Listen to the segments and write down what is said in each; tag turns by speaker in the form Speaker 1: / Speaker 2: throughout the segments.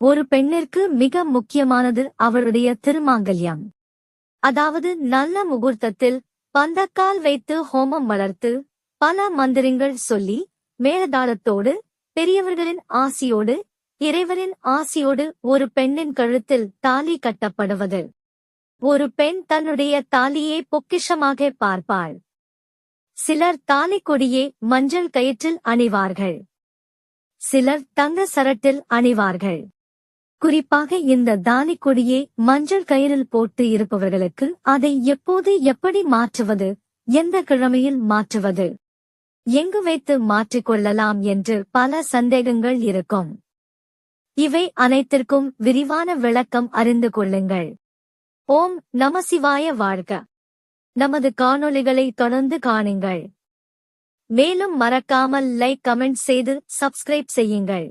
Speaker 1: ஒரு பெண்ணிற்கு மிக முக்கியமானது அவளுடைய திருமாங்கல்யம். அதாவது நல்ல முகூர்த்தத்தில் பந்தக்கால் வைத்து ஹோமம் வளர்த்து பல மந்திரங்கள் சொல்லி மேலதாளத்தோடு பெரியவர்களின் ஆசியோடு இறைவரின் ஆசியோடு ஒரு பெண்ணின் கழுத்தில் தாலி கட்டப்படுவது. ஒரு பெண் தன்னுடைய தாலியை பொக்கிஷமாக பார்ப்பாள். சிலர் தாலி கொடியே மஞ்சள் கயிற்றில் அணிவார்கள். சிலர் தங்க சரட்டில் அணிவார்கள். குறிப்பாக இந்த தாலி கொடியை மஞ்சள் கயிறில் போட்டு இருப்பவர்களுக்கு அதை எப்போது எப்படி மாற்றுவது எந்த கிழமையில் மாற்றுவது எங்கு வைத்து மாற்றிக்கொள்ளலாம் என்று பல சந்தேகங்கள் இருக்கும். இவை அனைத்திற்கும் விரிவான விளக்கம் அறிந்து கொள்ளுங்கள். ஓம் நமசிவாய வாழ்க. நமது காணொளிகளை தொடர்ந்து காணுங்கள். மேலும் மறக்காமல் லைக் கமெண்ட் செய்து சப்ஸ்கிரைப் செய்யுங்கள்.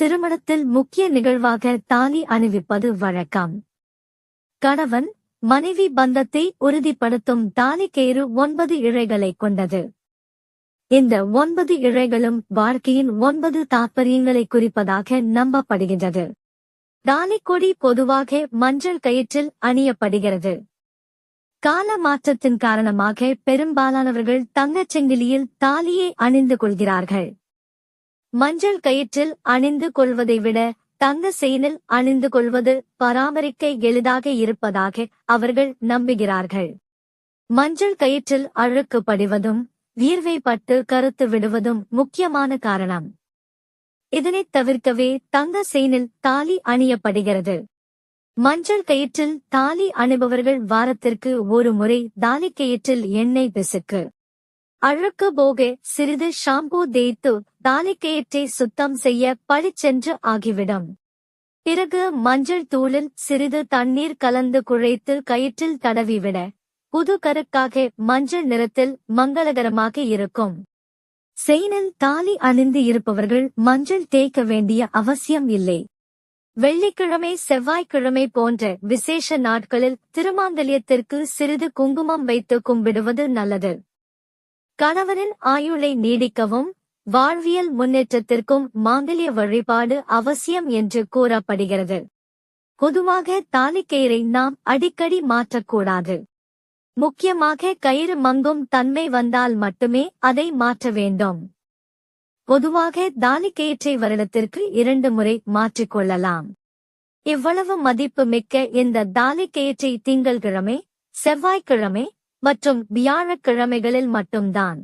Speaker 1: திருமணத்தில் முக்கிய நிகழ்வாக தாலி அணிவிப்பது வழக்கம். கணவன் மனைவி பந்தத்தை உறுதிப்படுத்தும் தாலிக்கயிறு ஒன்பது இழைகளை கொண்டது. இந்த ஒன்பது இழைகளும் வாழ்க்கையின் ஒன்பது தாற்பயங்களை குறிப்பதாக நம்பப்படுகின்றது. தாலிக்கொடி பொதுவாக மஞ்சள் கயிற்றில் அணியப்படுகிறது. கால மாற்றத்தின் காரணமாக பெரும்பாலானவர்கள் தங்கச் செங்கிலியில் தாலியை அணிந்து கொள்கிறார்கள். மஞ்சள் கயிற்றில் அணிந்து கொள்வதை விட தங்க செயினில் அணிந்து கொள்வது பராமரிக்க எளிதாக இருப்பதாக அவர்கள் நம்புகிறார்கள். மஞ்சள் கயிற்றில் அழுக்கு படிவதும் வியர்வைப்பட்டு கருத்து விடுவதும் முக்கியமான காரணம். இதனைத் தவிர்க்கவே தங்க செயினில் தாலி அணியப்படுகிறது. மஞ்சள் கயிற்றில் தாலி அணிபவர்கள் வாரத்திற்கு ஒரு முறை தாலி கயிற்றில் எண்ணெய் பிசுக்கு. அழுக்கு போக சிறிது ஷாம்பு தேய்த்து தாலிக்கயிற்றை சுத்தம் செய்ய பளிச்சென்று ஆகிவிடும். பிறகு மஞ்சள் தூளில் சிறிது தண்ணீர் கலந்து குழைத்து கயிற்றில் தடவிவிட புது கருக்காக மஞ்சள் நிறத்தில் மங்களகரமாக இருக்கும். செயினில் தாலி அணிந்து இருப்பவர்கள் மஞ்சள் தேய்க்க வேண்டிய அவசியம் இல்லை. வெள்ளிக்கிழமை செவ்வாய்க்கிழமை போன்ற விசேஷ நாட்களில் திருமாந்தலியத்திற்கு சிறிது குங்குமம் வைத்து கும்பிடுவது நல்லது. கணவரின் ஆயுளை நீடிக்கவும் வாழ்வியல் முன்னேற்றத்திற்கும் மாங்கல்ய வழிபாடு அவசியம் என்று கூறப்படுகிறது. பொதுவாக தாலிக்கயிறை நாம் அடிக்கடி மாற்றக்கூடாது. முக்கியமாக கயிறு மங்கும் தன்மை வந்தால் மட்டுமே அதை மாற்ற வேண்டும். பொதுவாக தாலிக்கயிற்றை வருடத்திற்கு இரண்டு முறை மாற்றிக்கொள்ளலாம். இவ்வளவு மதிப்பு மிக்க இந்த தாலிக்கயிற்றை திங்கள்கிழமை செவ்வாய்க்கிழமை மற்றும் வியாழக்கிழமைகளில் மட்டும்தான்.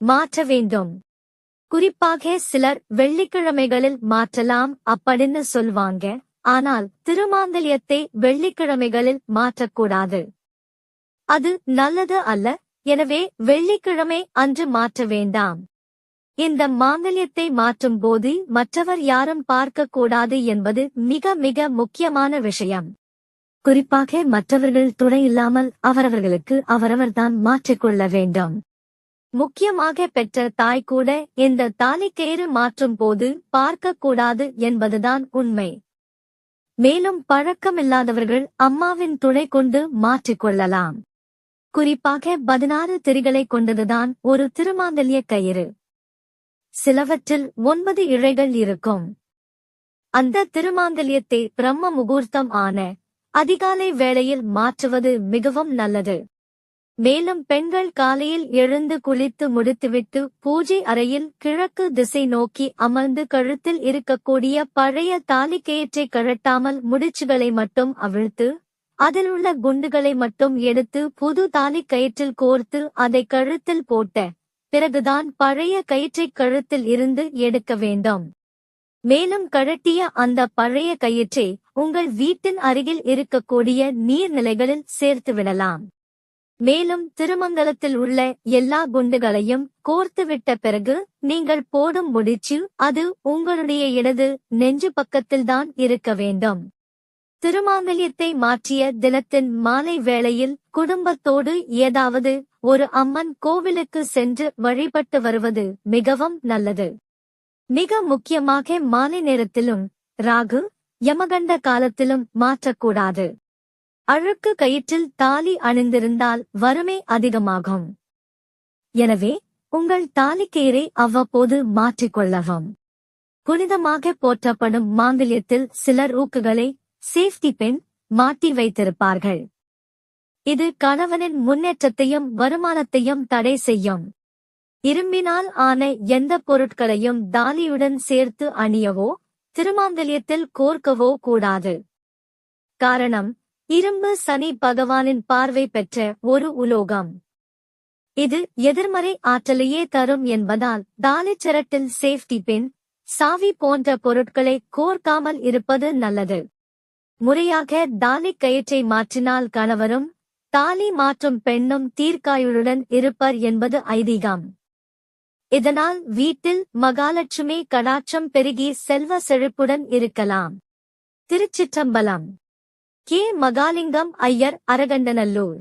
Speaker 1: மாற்ற வேண்டும். குறிப்பாக சிலர் வெள்ளிக்கிழமைகளில் மாற்றலாம் அப்படின்னு சொல்வாங்க. ஆனால் திருமாங்கல்யத்தை வெள்ளிக்கிழமைகளில் மாற்றக்கூடாது. அது நல்லது அல்ல. எனவே வெள்ளிக்கிழமை அன்று மாற்ற வேண்டாம். இந்த மாங்கல்யத்தை மாற்றும் போது மற்றவர் யாரும் பார்க்கக்கூடாது என்பது மிக மிக முக்கியமான விஷயம். குறிப்பாக மற்றவர்கள் துணை இல்லாமல் அவரவர்களுக்கு அவரவர்தான் மாற்றிக்கொள்ள வேண்டும். முக்கியமாக பெற்ற தாய் கூட இந்த தாலிக்கயிறு மாற்றும் போது பார்க்கக்கூடாது என்பதுதான் உண்மை. மேலும் பழக்கமில்லாதவர்கள் அம்மாவின் துணை கொண்டு மாற்றிக்கொள்ளலாம் குறிப்பாக பதினாறு திரிகளை கொண்டதுதான் ஒரு திருமாங்கல்ய கயிறு. சிலவற்றில் ஒன்பது இழைகள் இருக்கும். அந்த திருமாங்கல்யத்தை பிரம்ம முகூர்த்தம் ஆன அதிகாலை வேளையில் மாற்றுவது மிகவும் நல்லது. மேலும் பெண்கள் காலையில் எழுந்து குளித்து முடித்துவிட்டு பூஜை அறையில் கிழக்கு திசை நோக்கி அமர்ந்து கழுத்தில் இருக்கக்கூடிய பழைய தாலிக்கயிற்றை கழட்டாமல் முடிச்சுகளை மட்டும் அவிழ்த்து அதில் உள்ள குண்டுகளை மட்டும் எடுத்து புது தாலி கயிற்றில் கோர்த்து அதை கழுத்தில் போட்ட பிறகுதான் பழைய கயிற்றை கழுத்தில் இருந்து எடுக்க வேண்டும். மேலும் கழட்டிய அந்த பழைய கயிற்றை உங்கள் வீட்டின் அருகில் இருக்கக்கூடிய நீர்நிலைகளில் சேர்த்து விடலாம். மேலும் திருமங்கலத்தில் உள்ள எல்லா குண்டுகளையும் கோர்த்துவிட்ட பிறகு நீங்கள் போடும் முடிச்சு அது உங்களுடைய இடது நெஞ்சு பக்கத்தில்தான் இருக்க வேண்டும். திருமாங்கல்யத்தை மாற்றிய தினத்தின் மாலை வேளையில் குடும்பத்தோடு ஏதாவது ஒரு அம்மன் கோவிலுக்கு சென்று வழிபட்டு வருவது மிகவும் நல்லது. மிக முக்கியமாக மாலை நேரத்திலும் ராகு யமகண்ட காலத்திலும் மாற்றக்கூடாது. அழுக்கு கயிற்றில் தாலி அணிந்திருந்தால் வறுமை அதிகமாகும். எனவே உங்கள் தாலிக்கயிறை அவ்வப்போது மாற்றிக்கொள்ளவும். புனிதமாக போற்றப்படும் மாங்கல்யத்தில் சிலர் ஊக்குகளை சேஃப்டி பெண் மாட்டி வைத்திருப்பார்கள். இது கணவனின் முன்னேற்றத்தையும் வருமானத்தையும் தடை செய்யும். இரும்பினால் ஆன எந்த பொருட்களையும் தாலியுடன் சேர்த்து அணியவோ திருமாந்தலியத்தில் கோர்க்கவோ கூடாது. காரணம் இரும்பு சனி பகவானின் பார்வை பெற்ற ஒரு உலோகம். இது எதிர்மறை ஆற்றலையே தரும் என்பதால் தாலிச்சரட்டில் சேஃப்டி பின் சாவி போன்ற பொருட்களை கோர்க்காமல் இருப்பது நல்லது. முறையாக தாலி கயிற்றை மாற்றினால் கணவரும் தாலி மாற்றும் பெண்ணும் தீர்க்காயுடன் இருப்பர் என்பது ஐதீகம். இதனால் வீட்டில் மகாலட்சுமி கடாட்சம் பெருகி செல்வ செழிப்புடன் இருக்கலாம். திருச்சிற்றம்பலம். கே. மகாலிங்கம் ஐயர் அரகண்டநல்லூர்